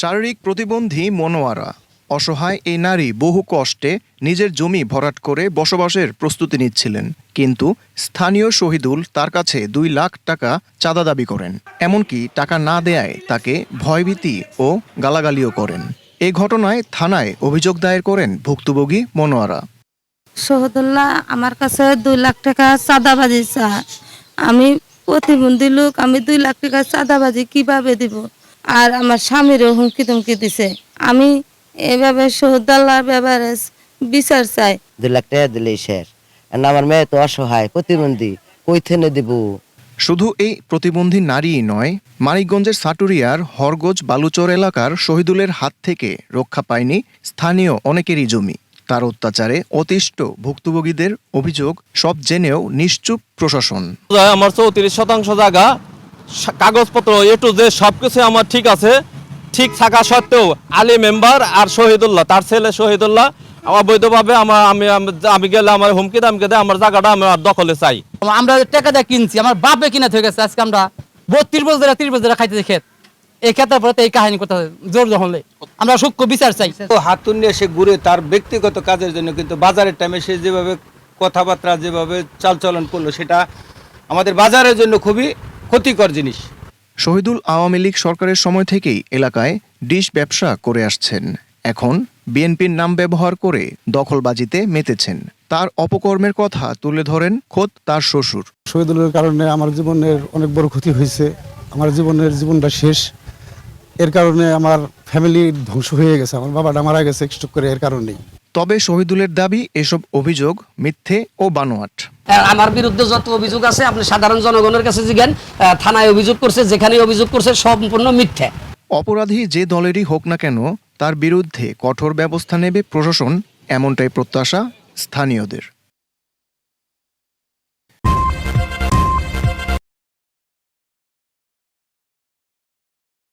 শারীরিক প্রতিবন্ধী মনোয়ারা, অসহায় এই নারী বহু কষ্টে নিজের জমি ভরাট করে বসবাসের প্রস্তুতি নিচ্ছিলেন, কিন্তু স্থানীয় শহীদুল তার কাছে দুই লাখ টাকা চাঁদা দাবি করেন। এমনকি টাকা না দেয়ায় তাকে ভয়ভীতি ও গালাগালিও করেন। এই ঘটনায় থানায় অভিযোগ দায়ের করেন ভুক্তভোগী মনোয়ারা। শহদুল্লাহ, আমার কাছে দুই লাখ টাকা চাঁদাবাজি চা আমি প্রতিবন্ধী লোক, আমি দুই লাখ টাকা চাঁদাবাজি কীভাবে দিব? আর আমার স্বামীরও হুমকি তুমকি দিছে। আমি এভাবে শহদাল্লার ব্যাপারে বিচার চাই। দুই লাখ টাকা দিলেই শেষ। আমার মেয়ে তো অসহায় প্রতিবন্ধী কই থেনে দিব? শুধু এই প্রতিবন্ধী নারীই নয় মানিকগঞ্জের সাটুরিয়ার হরগোজ বালুচর এলাকার শহীদুলের হাত থেকে রক্ষা পায়নি স্থানীয় অনেকেরই জমি। তার অত্যাচারে অতিষ্ঠ ভুক্তভোগীদের অভিযোগ সব জেনেও নিশ্চুপ প্রশাসন। আমার চৌত্রিশ শতাংশ জায়গা কাগজপত্র এ টু যে সব কিছু আমার ঠিক আছে। ঠিক থাকা সত্ত্বেও আলী মেম্বার আর শহীদুল্লাহ তার ছেলে শহীদুল্লাহ অবৈধভাবে আমার আমি আমি- গেলে আমার হুমকি দামকে দেয় আমার জায়গাটা আমার দখলে চাই। আমরা টাকা দিয়ে কিনছি আমার বাপে কিনা থেকে গেছে আজকে আমরা বত্রিশ বছর ত্রিশ বছর খাইতে খেত এই খেতার পরে এই কাহিনী হবে জোর হলে। আমরা সূক্ষ্ম বিচার চাই। তো হাত নিয়ে সে ঘুরে তার ব্যক্তিগত কাজের জন্য কিন্তু বাজারের টাইমে সে যেভাবে কথাবার্তা যেভাবে চালচলন করল সেটা আমাদের বাজারের জন্য খুবই ক্ষতিকর জিনিস। শহীদুল আওয়ামী লীগ সরকারের সময় থেকেই এলাকায় ডিশ ব্যবসা করে আসছেন। এখন বিএনপির নাম ব্যবহার করে দখলবাজিতে মেতেছেন। তার অপকর্মের কথা তুলে ধরেন খোদ তার শ্বশুর। শহীদুলের কারণে আমার জীবনের অনেক বড় ক্ষতি হয়েছে। আমার জীবনের জীবনটা শেষ। এর কারণে আমার ফ্যামিলি ধ্বংস হয়ে গেছে। আমার বাবাটা মারা গেছে স্ট্রোক করে এর কারণেই। তবে শহীদুলের দাবি এসব অভিযোগ মিথ্যে ও বানোয়াট। আমার বিরুদ্ধে যত অভিযোগ আছে, আপনি সাধারণ জনগণের কাছে জিজ্ঞেন থানায় অভিযোগ করছে যেখানে অভিযোগ করছে, সম্পূর্ণ মিথ্যা। অপরাধী যে দলেরই হোক না কেন, তার বিরুদ্ধে কঠোর ব্যবস্থা নেবে প্রশাসন, এমনটাই প্রত্যাশা স্থানীয়দের।